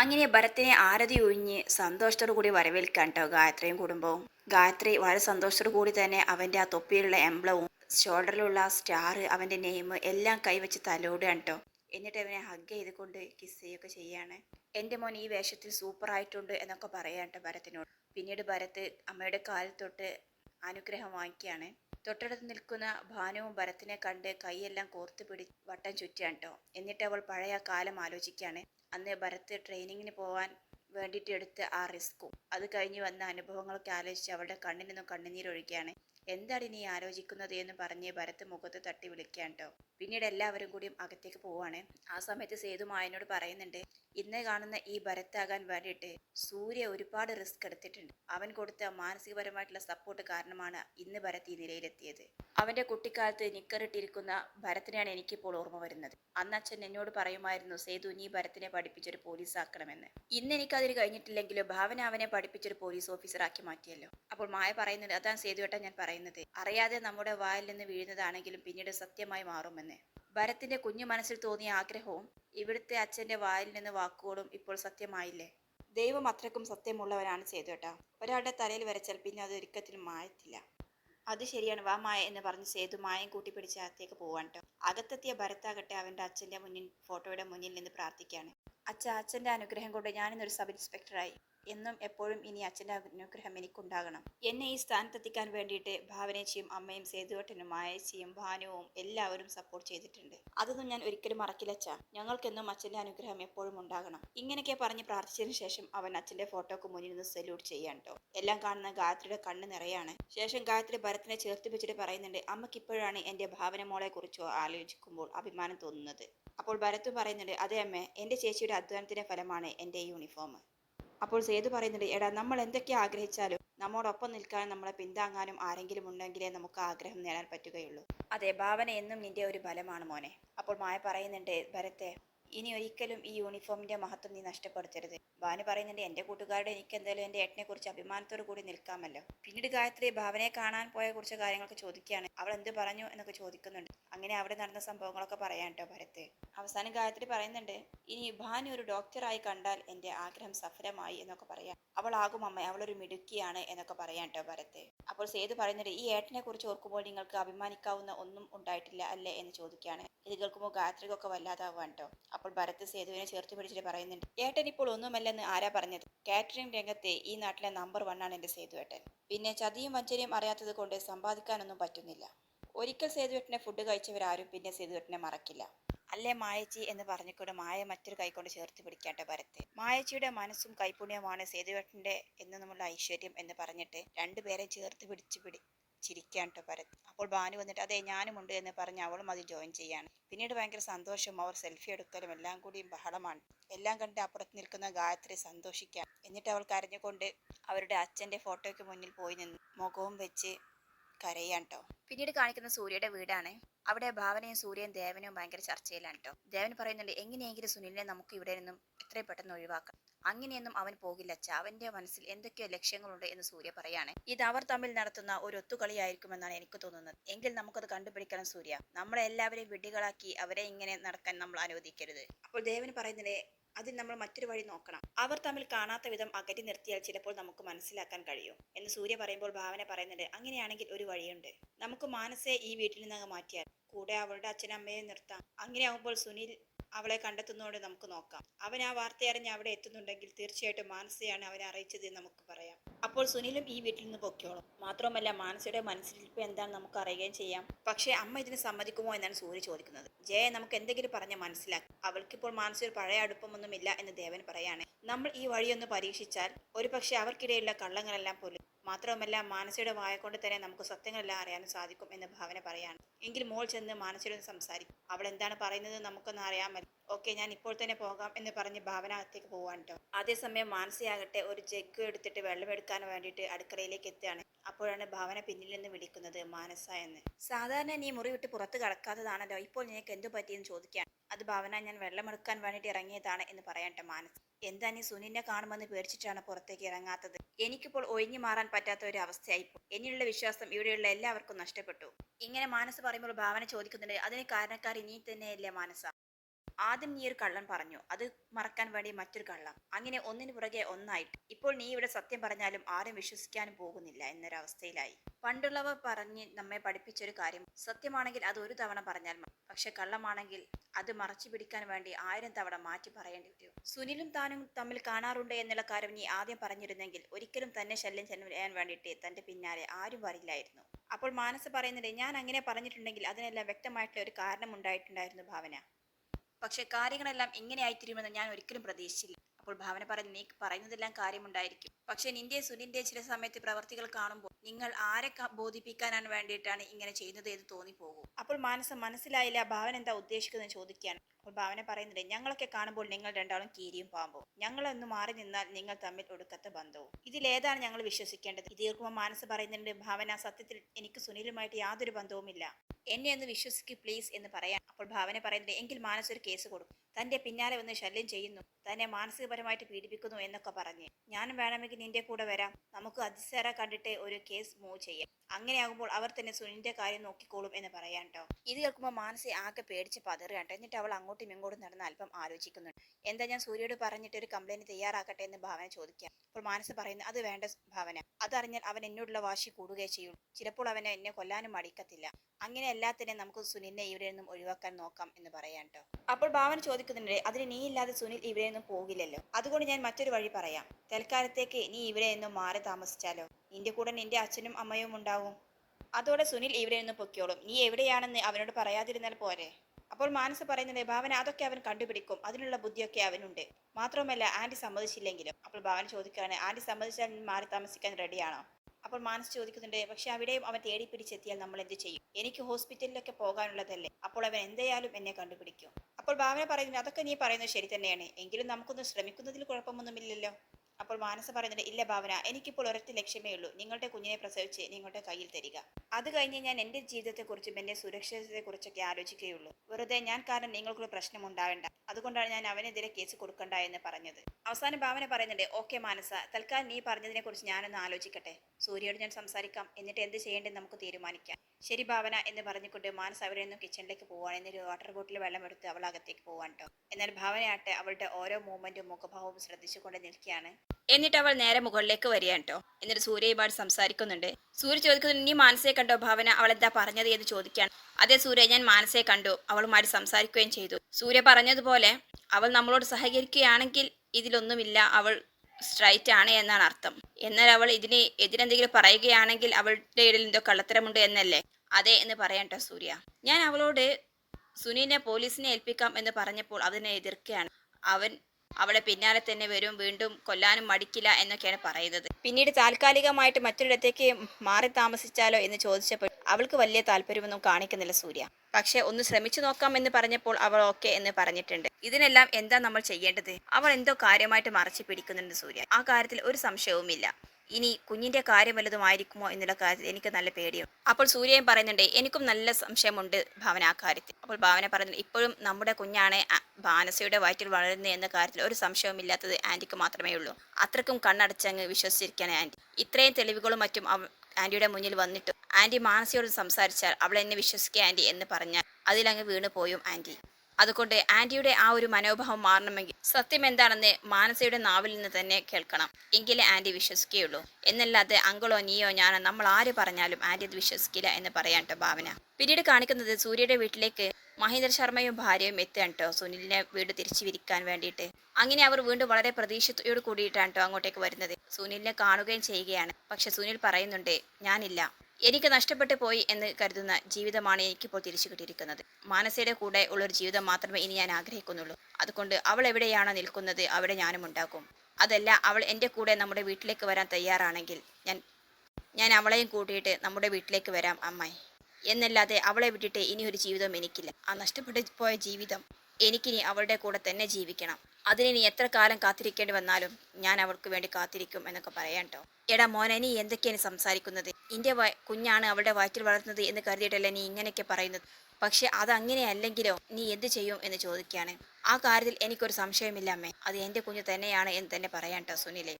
അങ്ങനെ ഭരത്തിനെ ആരതി ഒഴിഞ്ഞ് സന്തോഷത്തോടു കൂടി വരവേൽക്കാൻ കേട്ടോ ഗായത്രിയും കുടുംബവും. ഗായത്രി വളരെ സന്തോഷത്തോടു കൂടി തന്നെ അവന്റെ ആ തൊപ്പിയിലുള്ള എംബ്ലവും ഷോൾഡറിലുള്ള സ്റ്റാർ അവന്റെ നെയിം എല്ലാം കൈവച്ച് തലോടുകയാണ് കേട്ടോ എന്നിട്ട് അവനെ ഹഗ് ചെയ്തുകൊണ്ട് കിസ് ചെയ്യുകയൊക്കെ ചെയ്യാണ്. എന്റെ മോൻ ഈ വേഷത്തിൽ സൂപ്പർ ആയിട്ടുണ്ട് എന്നൊക്കെ പറയാൻ കേട്ടോ ഭരത്തിനോട്. പിന്നീട് ഭരത്ത് അമ്മയുടെ കാലിൽ തൊട്ട് അനുഗ്രഹം വാങ്ങിക്കുകയാണ്. തൊട്ടടുത്ത് നിൽക്കുന്ന ഭാനുവും ഭരത്തിനെ കണ്ട് കൈയെല്ലാം കോർത്ത് പിടി വട്ടം ചുറ്റുകയാണ് കേട്ടോ എന്നിട്ട് അവൾ പഴയ കാലം ആലോചിക്കുകയാണ്. അന്ന് ഭരത് ട്രെയിനിങ്ങിന് പോവാൻ വേണ്ടിയിട്ട് എടുത്ത ആ റിസ്ക്കും. അത് കഴിഞ്ഞ് വന്ന അനുഭവങ്ങളൊക്കെ ആലോചിച്ച് അവളുടെ കണ്ണിൽ നിന്നും കണ്ണുനീരൊഴുകിയാണ്. എന്താണ് നീ ആലോചിക്കുന്നത് എന്ന് പറഞ്ഞ് ഭരത് മുഖത്ത് തട്ടി വിളിക്കാൻ പിന്നീട് എല്ലാവരും കൂടിയും അകത്തേക്ക് പോവാണ് ആ സമയത്ത് സേതു മായനോട് പറയുന്നുണ്ട് ഇന്ന് കാണുന്ന ഈ ഭരത്താകാൻ വേണ്ടിയിട്ട് സൂര്യ ഒരുപാട് റിസ്ക് എടുത്തിട്ടുണ്ട്. അവൻ കൊടുത്ത മാനസികപരമായിട്ടുള്ള സപ്പോർട്ട് കാരണമാണ് ഇന്ന് ഭരത് ഈ നിലയിലെത്തിയത്. അവന്റെ കുട്ടിക്കാലത്ത് നിക്കറിട്ടിരിക്കുന്ന ഭരത്തിനെയാണ് എനിക്കിപ്പോൾ ഓർമ്മ വരുന്നത്. അന്ന് അച്ഛൻ എന്നോട് പറയുമായിരുന്നു സേതു നീ ഭരത്തിനെ പഠിപ്പിച്ചൊരു പോലീസ് ആക്കണമെന്ന്. ഇന്ന് എനിക്കതിന് കഴിഞ്ഞിട്ടില്ലെങ്കിലും ഭാവന അവനെ പഠിപ്പിച്ചൊരു പോലീസ് ഓഫീസറാക്കി മാറ്റിയല്ലോ. അപ്പോൾ മായ പറയുന്നുണ്ട് അതാണ് ഏട്ടാ ഞാൻ പറയുന്നത്. അറിയാതെ നമ്മുടെ വായിൽ നിന്ന് വീഴുന്നതാണെങ്കിലും പിന്നീട് സത്യമായി മാറുമെന്ന്. ഭരത്തിന്റെ കുഞ്ഞു മനസ്സിൽ തോന്നിയ ആഗ്രഹവും ഇവിടുത്തെ അച്ഛന്റെ വായിൽ നിന്ന് വാക്കുകളും ഇപ്പോൾ സത്യമായില്ലേ? ദൈവം അത്രക്കും സത്യമുള്ളവരാണ് ചെയ്തുട്ടാ ഒരാളുടെ തലയിൽ വരച്ചാൽ പിന്നെ അത് ഒരിക്കലും മായത്തില്ല. അത് ശരിയാണ് വാ മായ എന്ന് പറഞ്ഞ് സേതു മായം കൂട്ടി പിടിച്ച് അകത്തേക്ക് പോവാൻ കേട്ടോ അകത്തെത്തിയ ഭരത്താകട്ടെ അവന്റെ അച്ഛന്റെ മുന്നിൽ ഫോട്ടോയുടെ മുന്നിൽ നിന്ന് പ്രാർത്ഥിക്കുകയാണ് അച്ഛ അച്ഛന്റെ അനുഗ്രഹം കൊണ്ട് ഞാനിന്നൊരു സബ് ഇൻസ്പെക്ടറായി. എന്നും എപ്പോഴും ഇനി അച്ഛന്റെ അനുഗ്രഹം എനിക്കുണ്ടാകണം. എന്നെ ഈ സ്ഥാനത്തെത്തിക്കാൻ വേണ്ടിയിട്ട് ഭാവനേച്ചിയും അമ്മയും സേതുവേട്ടനും മായച്ചിയും ഭാനുവും എല്ലാവരും സപ്പോർട്ട് ചെയ്തിട്ടുണ്ട്. അതൊന്നും ഞാൻ ഒരിക്കലും മറക്കില്ലച്ച ഞങ്ങൾക്കെന്നും അച്ഛന്റെ അനുഗ്രഹം എപ്പോഴും ഉണ്ടാകണം. ഇങ്ങനെയൊക്കെ പറഞ്ഞ് പ്രാർത്ഥിച്ചതിന് ശേഷം അവൻ അച്ഛന്റെ ഫോട്ടോക്ക് മുന്നിൽ നിന്ന് സല്യൂട്ട് ചെയ്യാൻ എല്ലാം കാണുന്ന ഗായത്രിയുടെ കണ്ണ് നിറയാണ്. ശേഷം ഗായത്രി ഭരത്തിനെ ചേർത്ത് വെച്ചിട്ട് പറയുന്നുണ്ട് അമ്മയ്ക്ക് ഇപ്പോഴാണ് എന്റെ ഭാവന മോളെ കുറിച്ചോ ആലോചിക്കുമ്പോൾ അഭിമാനം തോന്നുന്നത്. അപ്പോൾ ഭരത്ത് പറയുന്നുണ്ട് അതേ അമ്മേ എന്റെ ചേച്ചിയുടെ അധ്വാനത്തിന്റെ ഫലമാണ് എന്റെ യൂണിഫോം അപ്പോൾ സേതു പറയുന്നുണ്ട് എടാ നമ്മൾ എന്തൊക്കെ ആഗ്രഹിച്ചാലും നമ്മോടൊപ്പം നിൽക്കാനും നമ്മളെ പിന്താങ്ങാനും ആരെങ്കിലും ഉണ്ടെങ്കിലേ നമുക്ക് ആഗ്രഹം നേടാൻ പറ്റുകയുള്ളൂ. അതെ ഭാവന എന്നും നിന്റെ ഒരു ബലമാണ് മോനെ. അപ്പോൾ മായ പറയുന്നുണ്ട് ഭരത്തെ ഇനി ഒരിക്കലും ഈ യൂണിഫോമിന്റെ മഹത്വം നീ നഷ്ടപ്പെടുത്തരുത്. ഭാവന പറയുന്നുണ്ട് എന്റെ കൂട്ടുകാരുടെ എനിക്ക് എന്തായാലും എന്റെ ഏട്ടനെ കുറിച്ച് അഭിമാനത്തോടു കൂടി നിൽക്കാമല്ലോ. പിന്നീട് ഗായത്രി ഭാവനയെ കാണാൻ പോയ കുറച്ച് കാര്യങ്ങളൊക്കെ ചോദിക്കുകയാണ്. അവൾ എന്ത് പറഞ്ഞു? എന്നൊക്കെ ചോദിക്കുന്നുണ്ട്. അങ്ങനെ അവിടെ നടന്ന സംഭവങ്ങളൊക്കെ പറയാൻ കേട്ടോ ഭരത്ത് അവസാനം ഗായത്രി പറയുന്നുണ്ട് ഇനി ഭാനു ഒരു ഡോക്ടറായി കണ്ടാൽ എന്റെ ആഗ്രഹം സഫലമായി എന്നൊക്കെ പറയാം. അവളാകും അമ്മ അവളൊരു മിടുക്കിയാണ് എന്നൊക്കെ പറയാൻ കേട്ടോ ഭരത്ത് അപ്പോൾ സേതു പറയുന്നുണ്ട് ഈ ഏട്ടനെ കുറിച്ച് ഓർക്കുമ്പോൾ നിങ്ങൾക്ക് അഭിമാനിക്കാവുന്ന ഒന്നും ഉണ്ടായിട്ടില്ല അല്ലേ എന്ന് ചോദിക്കുകയാണ്. ഇത് കേൾക്കുമ്പോൾ ഗാത്രികൊക്കെ വല്ലാതാവാൻ കേട്ടോ. അപ്പോൾ ഭരത്ത് സേതുവിനെ ചേർത്ത് പിടിച്ചിട്ട് പറയുന്നുണ്ട് ഏട്ടൻ ഇപ്പോൾ ഒന്നുമല്ലെന്ന് ആരാ പറഞ്ഞത്? കാറ്ററിംഗ് രംഗത്തെ ഈ നാട്ടിലെ നമ്പർ വൺ ആണ് എന്റെ സേതുവേട്ടൻ പിന്നെ ചതിയും വഞ്ചനയും അറിയാത്തത് കൊണ്ട് സമ്പാദിക്കാനൊന്നും പറ്റുന്നില്ല. ഒരിക്കൽ സേതുവേട്ടനെ ഫുഡ് കഴിച്ചവരാരും പിന്നെ സേതുവേട്ടനെ മറക്കില്ല. അല്ലേ മായച്ചി എന്ന് പറഞ്ഞുകൊണ്ട് മായ മറ്റൊരു കൈകൊണ്ട് ചേർത്ത് പിടിക്കാട്ടെ ഭരത്ത്. മായച്ചിയുടെ മനസ്സും കൈപുണ്യമാണ് സേതുവേട്ടന്റെ എന്നതുമുള്ള ഐശ്വര്യം എന്ന് പറഞ്ഞിട്ട് രണ്ടുപേരെ ചേർത്ത് പിടിച്ച് പിടി ചിരിക്കാൻ കേട്ടോ ഭരത്. അപ്പോൾ ഭാനു വന്നിട്ട് അതെ ഞാനുമുണ്ട് എന്ന് പറഞ്ഞ് അവളും അത് ജോയിൻ ചെയ്യാണ്. പിന്നീട് ഭയങ്കര സന്തോഷം അവർ സെൽഫി എടുക്കലും എല്ലാം കൂടിയും ബഹളമാണ്. എല്ലാം കണ്ട് അപ്പുറത്ത് നിൽക്കുന്ന ഗായത്രി സന്തോഷിക്കാൻ എന്നിട്ട് അവൾ കരഞ്ഞുകൊണ്ട് അവരുടെ അച്ഛന്റെ ഫോട്ടോയ്ക്ക് മുന്നിൽ പോയി നിന്ന് മുഖവും വെച്ച് കരയാൻ കേട്ടോ പിന്നീട് കാണിക്കുന്ന സൂര്യയുടെ വീടാണ്. അവിടെ ഭാവനയും സൂര്യയും ദേവനും ഭയങ്കര ചർച്ചയിലാണ് കേട്ടോ ദേവൻ പറയുന്നുണ്ട് എങ്ങനെയെങ്കിലും സുനിലിനെ നമുക്ക് ഇവിടെ നിന്നും എത്രയും പെട്ടെന്ന് ഒഴിവാക്കാം. അങ്ങനെയൊന്നും അവൻ പോകില്ല. അച്ഛ അവന്റെ മനസ്സിൽ എന്തൊക്കെയോ ലക്ഷ്യങ്ങളുണ്ട് എന്ന് സൂര്യ പറയാണ്. ഇത് അവർ തമ്മിൽ നടത്തുന്ന ഒരു ഒത്തുകളിയായിരിക്കുമെന്നാണ് എനിക്ക് തോന്നുന്നത്. എങ്കിൽ നമുക്കത് കണ്ടുപിടിക്കണം സൂര്യ. നമ്മളെല്ലാവരെയും വിഡികളാക്കി അവരെ ഇങ്ങനെ നടക്കാൻ നമ്മൾ അനുവദിക്കരുത്. അപ്പോൾ ദേവൻ പറയുന്നത് അതിൽ നമ്മൾ മറ്റൊരു വഴി നോക്കണം. അവർ തമ്മിൽ കാണാത്ത വിധം അകറ്റി നിർത്തിയാൽ ചിലപ്പോൾ നമുക്ക് മനസ്സിലാക്കാൻ കഴിയും. എന്ന് സൂര്യ പറയുമ്പോൾ ഭാവന പറയുന്നുണ്ട് അങ്ങനെയാണെങ്കിൽ ഒരു വഴിയുണ്ട്. നമുക്ക് മാനസയെ ഈ വീട്ടിൽ നിന്ന് മാറ്റിയാൽ കൂടെ അവളുടെ അച്ഛനമ്മയെ നിർത്താം. അങ്ങനെയാവുമ്പോൾ സുനിൽ അവളെ കണ്ടെത്തുന്നതോടെ നമുക്ക് നോക്കാം. അവൻ ആ വാർത്തയറിഞ്ഞ് അവിടെ എത്തുന്നുണ്ടെങ്കിൽ തീർച്ചയായിട്ടും മാനസയാണ് അവനെ അറിയിച്ചത് നമുക്ക് പറയാം. അപ്പോൾ സുനിലും ഈ വീട്ടിൽ നിന്ന് പൊക്കോളും മാത്രമല്ല മാനസയുടെ മനസ്സിലിരിപ്പ് എന്താണ് നമുക്ക് അറിയുകയും ചെയ്യാം. പക്ഷേ അമ്മ ഇതിന് സമ്മതിക്കുമോ എന്നാണ് സൂര്യ ചോദിക്കുന്നത്. ജയ നമുക്ക് എന്തെങ്കിലും പറഞ്ഞ് മനസ്സിലാക്കി. അവൾക്കിപ്പോൾ മാനസിക പഴയ അടുപ്പമൊന്നുമില്ല എന്ന് ദേവൻ പറയാണ്. നമ്മൾ ഈ വഴിയൊന്ന് പരീക്ഷിച്ചാൽ ഒരുപക്ഷെ അവർക്കിടയിലുള്ള കള്ളങ്ങളെല്ലാം പോലും മാത്രവുമല്ല മാനസയുടെ വായ കൊണ്ട് തന്നെ നമുക്ക് സത്യങ്ങളെല്ലാം അറിയാനും സാധിക്കും എന്ന് ഭാവന പറയാണ്. എങ്കിൽ മോൾ ചെന്ന് മാനസയോട് സംസാരിക്കും. അവൾ എന്താണ് പറയുന്നത് നമുക്കൊന്ന് അറിയാമല്ലോ ഓക്കെ ഞാൻ ഇപ്പോൾ തന്നെ പോകാം എന്ന് പറഞ്ഞ് ഭാവന അകത്തേക്ക് പോവാൻ കേട്ടോ. അതേസമയം മാനസിയാകട്ടെ ഒരു ജഗ് എടുത്തിട്ട് വെള്ളമെടുക്കാൻ വേണ്ടിയിട്ട് അടുക്കളയിലേക്ക് എത്തുകയാണ്. അപ്പോഴാണ് ഭാവന പിന്നിൽ നിന്ന് വിളിക്കുന്നത് മാനസ എന്ന് സാധാരണ നീ മുറി വിട്ട് പുറത്ത് കടക്കാത്തതാണല്ലോ. ഇപ്പോൾ നിനക്ക് എന്തു പറ്റിയെന്ന് ചോദിക്കാൻ അത് ഭാവന ഞാൻ വെള്ളമെടുക്കാൻ വേണ്ടിയിട്ട് ഇറങ്ങിയതാണ് എന്ന് പറയട്ടെ മാനസ്. എന്താ നീ സുനിനെ കാണുമെന്ന് പേടിച്ചിട്ടാണ് പുറത്തേക്ക് ഇറങ്ങാത്തത്? എനിക്കിപ്പോൾ ഒഴിഞ്ഞു മാറാൻ പറ്റാത്ത ഒരു അവസ്ഥയായി എന്നിലുള്ള വിശ്വാസം ഇവിടെയുള്ള എല്ലാവർക്കും നഷ്ടപ്പെട്ടു. ഇങ്ങനെ മാനസ് പറയുമ്പോൾ ഭാവന ചോദിക്കുന്നുണ്ട് അതിന് കാരണക്കാർ ഇനി തന്നെയല്ലേ മാനസ? ആദ്യം നീ ഒരു കള്ളൻ പറഞ്ഞു. അത് മറക്കാൻ വേണ്ടി മറ്റൊരു കള്ളം അങ്ങനെ ഒന്നിനു പുറകെ ഒന്നായിട്ട് ഇപ്പോൾ നീ ഇവിടെ സത്യം പറഞ്ഞാലും ആരും വിശ്വസിക്കാനും പോകുന്നില്ല എന്നൊരവസ്ഥയിലായി. പണ്ടുള്ളവർ പറഞ്ഞ് നമ്മെ പഠിപ്പിച്ചൊരു കാര്യം. സത്യമാണെങ്കിൽ അത് ഒരു തവണ പറഞ്ഞാൽ പക്ഷെ കള്ളമാണെങ്കിൽ അത് മറച്ചു പിടിക്കാൻ വേണ്ടി ആയിരം തവണ മാറ്റി പറയേണ്ടി വരും. സുനിലും താനും തമ്മിൽ കാണാറുണ്ട് എന്നുള്ള കാര്യം നീ ആദ്യം പറഞ്ഞിരുന്നെങ്കിൽ ഒരിക്കലും തന്നെ ശല്യം ചെയ്യാൻ വേണ്ടിയിട്ട് തന്റെ പിന്നാലെ ആരും വരില്ലായിരുന്നു. അപ്പോൾ മാനസ് പറയുന്നുണ്ട് ഞാൻ അങ്ങനെ പറഞ്ഞിട്ടുണ്ടെങ്കിൽ അതിനെല്ലാം വ്യക്തമായിട്ടുള്ള ഒരു കാരണം ഉണ്ടായിട്ടുണ്ടായിരുന്നു ഭാവന. പക്ഷെ കാര്യങ്ങളെല്ലാം ഇങ്ങനെ ആയിത്തീരുമെന്ന് ഞാൻ ഒരിക്കലും പ്രതീക്ഷിച്ചില്ല. അപ്പോൾ ഭാവന പറഞ്ഞു നീ പറയുന്നതെല്ലാം കാര്യമുണ്ടായിരിക്കും. പക്ഷെ നിന്റെ സുനിന്റെ ചില സമയത്ത് പ്രവർത്തികൾ കാണുമ്പോൾ നിങ്ങൾ ആരെ ബോധിപ്പിക്കാനാണ് വേണ്ടിയിട്ടാണ് ഇങ്ങനെ ചെയ്യുന്നത് എന്ന് തോന്നിപ്പോകും. അപ്പോൾ മാനസ മനസ്സിലായില്ല ഭാവന എന്താ ഉദ്ദേശിക്കുന്നത് ചോദിക്കുകയാണ് അപ്പോൾ ഭാവന പറയുന്നുണ്ട് ഞങ്ങളൊക്കെ കാണുമ്പോൾ നിങ്ങൾ രണ്ടാളും കീരിയും പാമ്പും. ഞങ്ങളൊന്ന് മാറി നിന്നാൽ നിങ്ങൾ തമ്മിൽ ഒടുക്കത്ത ബന്ധവും. ഇതിലേതാണ് ഞങ്ങൾ വിശ്വസിക്കേണ്ടത്? ഇത് കേൾക്കുമ്പോൾ മാനസ് പറയുന്നുണ്ട് ഭാവന സത്യത്തിൽ എനിക്ക് സുനിലുമായിട്ട് യാതൊരു ബന്ധവുമില്ല. എന്നെ ഒന്ന് വിശ്വസിക്ക് പ്ലീസ് എന്ന് പറയാം അപ്പോൾ ഭാവന പറയുന്നുണ്ട് എങ്കിൽ മാനസ് ഒരു കേസ് കൊടുക്കും. തന്റെ പിന്നാലെ വന്ന് ശല്യം ചെയ്യുന്നു. തന്നെ മാനസികപരമായിട്ട് പീഡിപ്പിക്കുന്നു എന്നൊക്കെ പറഞ്ഞ്. ഞാനും വേണമെങ്കിൽ നിന്റെ കൂടെ വരാം. നമുക്ക് അതിസാര കണ്ടിട്ട് ഒരു കേസ് മൂവ് ചെയ്യാം. അങ്ങനെയാകുമ്പോൾ അവർ തന്നെ സുനിലിന്റെ കാര്യം നോക്കിക്കോളും എന്ന് പറയാൻ കേട്ടോ ഇത് കേൾക്കുമ്പോൾ മാനസി ആകെ പേടിച്ച് പതറുകട്ടോ എന്നിട്ട് അവൾ അങ്ങോട്ടും ഇങ്ങോട്ടും നടന്ന് അല്പം ആലോചിക്കുന്നുണ്ട്. എന്താ ഞാൻ സൂര്യയോട് പറഞ്ഞിട്ട് ഒരു കംപ്ലൈന്റ് തയ്യാറാക്കട്ടെ എന്ന് ഭാവന ചോദിക്കാം. അപ്പോൾ മാനസ് പറയുന്നു അത് വേണ്ട ഭാവന. അതറിഞ്ഞാൽ അവൻ എന്നോടുള്ള വാശി കൂടുകയേ ചെയ്യും. ചിലപ്പോൾ അവനെ എന്നെ കൊല്ലാനും മടിക്കത്തില്ല. അങ്ങനെ എല്ലാത്തിനെയും നമുക്ക് സുനിലിനെ ഇവിടെ നിന്നും ഒഴിവാക്കാൻ നോക്കാം എന്ന് പറയാം കേട്ടോ അപ്പോൾ ഭാവന ചോദിക്കുന്നുണ്ട് അതിന് നീ ഇല്ലാതെ സുനിൽ ഇവിടെ നിന്നും പോകില്ലല്ലോ. അതുകൊണ്ട് ഞാൻ മറ്റൊരു വഴി പറയാം. തൽക്കാലത്തേക്ക് നീ ഇവിടെ നിന്നും മാറി താമസിച്ചാലോ? നിന്റെ കൂടെ നിന്റെ അച്ഛനും അമ്മയും ഉണ്ടാവും. അതോടെ സുനിൽ ഇവിടെ നിന്ന് പൊക്കിയോളും നീ എവിടെയാണെന്ന് അവനോട് പറയാതിരുന്നാൽ പോരെ. അപ്പോൾ മാനസ പറയുന്നത് ഭാവന അതൊക്കെ അവൻ കണ്ടുപിടിക്കും. അതിനുള്ള ബുദ്ധിയൊക്കെ അവനുണ്ട്. മാത്രമല്ല ആന്റി സമ്മതിച്ചില്ലെങ്കിലും. അപ്പോൾ ഭാവന ചോദിക്കുകയാണ് ആന്റി സമ്മതിച്ചാൽ മാറി താമസിക്കാൻ റെഡിയാണോ? അപ്പോൾ മാനസ് ചോദിക്കുന്നുണ്ട് പക്ഷെ അവിടെയും അവൻ തേടി പിടിച്ചെത്തിയാൽ നമ്മൾ എന്ത് ചെയ്യും? എനിക്ക് ഹോസ്പിറ്റലിലൊക്കെ പോകാനുള്ളതല്ലേ. അപ്പോൾ അവൻ എന്തായാലും എന്നെ കണ്ടുപിടിക്കും. അപ്പോൾ ഭാവന പറയുന്നത് അതൊക്കെ നീ പറയുന്നത് ശരി തന്നെയാണ്. എങ്കിലും നമുക്കൊന്ന് ശ്രമിക്കുന്നതിൽ കുഴപ്പമൊന്നുമില്ലല്ലോ. അപ്പോൾ മാനസ പറയുന്നുണ്ട് ഇല്ല ഭാവന എനിക്കിപ്പോൾ ഒരൊറ്റ ലക്ഷ്യമേ ഉള്ളൂ. നിങ്ങളുടെ കുഞ്ഞിനെ പ്രസവിച്ച് നിങ്ങളുടെ കയ്യിൽ തരിക. അത് കഴിഞ്ഞ് ഞാൻ എന്റെ ജീവിതത്തെക്കുറിച്ചും എന്റെ സുരക്ഷിതത്തെക്കുറിച്ചൊക്കെ ആലോചിക്കുകയുള്ളൂ. വെറുതെ ഞാൻ കാരണം നിങ്ങൾക്കൊരു പ്രശ്നം ഉണ്ടാവേണ്ട. അതുകൊണ്ടാണ് ഞാൻ അവനെതിരെ കേസ് കൊടുക്കണ്ട എന്ന് പറഞ്ഞത്. അവസാന ഭാവന പറയുന്നുണ്ട് ഓക്കെ മാനസ തൽക്കാലം നീ പറഞ്ഞതിനെ കുറിച്ച് ഞാനൊന്ന് ആലോചിക്കട്ടെ. സൂര്യയോട് ഞാൻ സംസാരിക്കാം. എന്നിട്ട് എന്ത് ചെയ്യേണ്ടത് നമുക്ക് തീരുമാനിക്കാം. ശരി ഭാവന എന്ന് പറഞ്ഞുകൊണ്ട് മാനസ് അവിടെ നിന്നും കിച്ചണിലേക്ക് പോവാണ്. എന്നൊരു വാട്ടർ ബോട്ടിൽ വെള്ളം എടുത്ത് അവൾ അകത്തേക്ക് പോവാൻ കേട്ടോ എന്നാൽ ഭാവനയാട്ടെ അവളുടെ ഓരോ മൂവ്മെന്റും മുഖഭാവവും ശ്രദ്ധിച്ചുകൊണ്ട് നിൽക്കുകയാണ്. എന്നിട്ട് അവൾ നേരെ മുകളിലേക്ക് വരികയാണ് കേട്ടോ എന്നിട്ട് സൂര്യയുമായിട്ട് സംസാരിക്കുന്നുണ്ട്. സൂര്യ ചോദിക്കുന്നു നീ മാനസയെ കണ്ടോ? ഭാവന അവൾ എന്താ പറഞ്ഞത് എന്ന് ചോദിക്കുകയാണ്. അതെ സൂര്യ ഞാൻ മാനസയെ കണ്ടു. അവളുമായി സംസാരിക്കുകയും ചെയ്തു. സൂര്യ പറഞ്ഞതുപോലെ അവൾ നമ്മളോട് സഹകരിക്കുകയാണെങ്കിൽ ഇതിലൊന്നുമില്ല. അവൾ സ്ട്രൈറ്റ് ആണ് എന്നാണ് അർത്ഥം. എന്നാൽ അവൾ ഇതിന് എതിരെന്തെങ്കിലും പറയുകയാണെങ്കിൽ അവളുടെ ഇടയിൽ എന്തോ കള്ളത്തരമുണ്ട് എന്നല്ലേ? അതെ എന്ന് പറയാൻ കേട്ടോ സൂര്യ. ഞാൻ അവളോട് സുനിലിനെ പോലീസിനെ ഏൽപ്പിക്കാം എന്ന് പറഞ്ഞപ്പോൾ അതിനെ എതിർക്കുകയാണ്. അവൻ അവളെ പിന്നാലെ തന്നെ വരും വീണ്ടും കൊല്ലാനും മടിക്കില്ല എന്നൊക്കെയാണ് പറയുന്നത്. പിന്നീട് താൽക്കാലികമായിട്ട് മറ്റൊരിടത്തേക്ക് മാറി താമസിച്ചാലോ എന്ന് ചോദിച്ചപ്പോൾ അവൾക്ക് വലിയ താല്പര്യമൊന്നും കാണിക്കുന്നില്ല സൂര്യ. പക്ഷെ ഒന്ന് ശ്രമിച്ചു നോക്കാം എന്ന് പറഞ്ഞപ്പോൾ അവൾ ഓക്കെ എന്ന് പറഞ്ഞിട്ടുണ്ട്. ഇതിനെല്ലാം എന്താ നമ്മൾ ചെയ്യേണ്ടത്? അവൾ എന്തോ കാര്യമായിട്ട് മറച്ചു പിടിക്കുന്നുണ്ട് സൂര്യ. ആ കാര്യത്തിൽ ഒരു സംശയവുമില്ല. ഇനി കുഞ്ഞിന്റെ കാര്യം വല്ലതുമായിരിക്കുമോ എന്നുള്ള കാര്യത്തിൽ എനിക്ക് നല്ല പേടിയുണ്ട്. അപ്പോൾ സൂര്യൻ പറയുന്നുണ്ട് എനിക്കും നല്ല സംശയമുണ്ട് ഭാവന ആ കാര്യത്തിൽ. അപ്പോൾ ഭാവന പറയുന്നുണ്ട് ഇപ്പോഴും നമ്മുടെ കുഞ്ഞാണ് ബാനസയുടെ വയറ്റിൽ വളരുന്നത് എന്ന കാര്യത്തിൽ ഒരു സംശയവുമില്ലാത്തത് ആന്റിക്ക് മാത്രമേ ഉള്ളൂ. അത്രക്കും കണ്ണടച്ചങ്ങ് വിശ്വസിച്ചിരിക്കാൻ ആന്റി. ഇത്രയും തെളിവുകളും മറ്റും ആന്റിയുടെ മുന്നിൽ വന്നിട്ടും ആന്റി മാനസയോട് സംസാരിച്ചാൽ അവൾ എന്നെ വിശ്വസിക്കുക ആന്റി എന്ന് പറഞ്ഞാൽ അതിലങ്ങ് വീണു പോയും ആന്റി അതുകൊണ്ട് ആന്റിയുടെ ആ ഒരു മനോഭാവം മാറണമെങ്കിൽ സത്യം എന്താണെന്ന് മാനസയുടെ നാവിൽ നിന്ന് തന്നെ കേൾക്കണം. എങ്കിലേ ആന്റി വിശ്വസിക്കുകയുള്ളൂ. എന്നല്ലാതെ അങ്കിളോ നീയോ ഞാനോ നമ്മൾ ആര് പറഞ്ഞാലും ആന്റി അത് വിശ്വസിക്കില്ല എന്ന് പറയാൻ ഭാവന. പിന്നീട് കാണിക്കുന്നത് സൂര്യയുടെ വീട്ടിലേക്ക് മഹേന്ദ്ര ശർമ്മയും ഭാര്യയും എത്തുകയാണ് കേട്ടോ സുനിലിനെ വീട് തിരിച്ചു വിരിക്കാൻ വേണ്ടിയിട്ട്. അങ്ങനെ അവർ വീണ്ടും വളരെ പ്രതീക്ഷയോട് കൂടിയിട്ടാണ് കേട്ടോ അങ്ങോട്ടേക്ക് വരുന്നത്. സുനിലിനെ കാണുകയും ചെയ്യുകയാണ്. പക്ഷെ സുനിൽ പറയുന്നുണ്ട് ഞാനില്ല. എനിക്ക് നഷ്ടപ്പെട്ടു പോയി എന്ന് കരുതുന്ന ജീവിതമാണ് എനിക്കിപ്പോൾ തിരിച്ചു കിട്ടിയിരിക്കുന്നത്. മാനസയുടെ കൂടെ ഉള്ളൊരു ജീവിതം മാത്രമേ ഇനി ഞാൻ ആഗ്രഹിക്കുന്നുള്ളൂ. അതുകൊണ്ട് അവൾ എവിടെയാണോ നിൽക്കുന്നത് അവിടെ ഞാനും ഉണ്ടാക്കും അതല്ല അവൾ എന്റെ കൂടെ നമ്മുടെ വീട്ടിലേക്ക് വരാൻ തയ്യാറാണെങ്കിൽ ഞാൻ ഞാൻ അവളെയും കൂട്ടിയിട്ട് നമ്മുടെ വീട്ടിലേക്ക് വരാം അമ്മായി. എന്നല്ലാതെ അവളെ വിട്ടിട്ട് ഇനി ഒരു ജീവിതം എനിക്കില്ല. ആ നഷ്ടപ്പെട്ടു പോയ ജീവിതം എനിക്കിനി അവളുടെ കൂടെ തന്നെ ജീവിക്കണം. അതിന് എത്ര കാലം കാത്തിരിക്കേണ്ടി വന്നാലും ഞാൻ അവൾക്ക് വേണ്ടി കാത്തിരിക്കും എന്നൊക്കെ പറയാം കേട്ടോ എടാ മോനെ നീ എന്തൊക്കെയാണ് സംസാരിക്കുന്നത്? വയ കുഞ്ഞാണ് അവളുടെ വയറ്റിൽ വളർന്നത് എന്ന് കരുതിയിട്ടല്ലേ നീ ഇങ്ങനെയൊക്കെ പറയുന്നത്? പക്ഷെ അത് അങ്ങനെയല്ലെങ്കിലോ നീ എന്ത് ചെയ്യും എന്ന് ചോദിക്കുകയാണ് ആ കാര്യത്തിൽ എനിക്കൊരു സംശയമില്ല അമ്മേ. അത് എന്റെ കുഞ്ഞ് തന്നെയാണ് എന്ന് തന്നെ പറയാം കേട്ടോ സുനിലെ.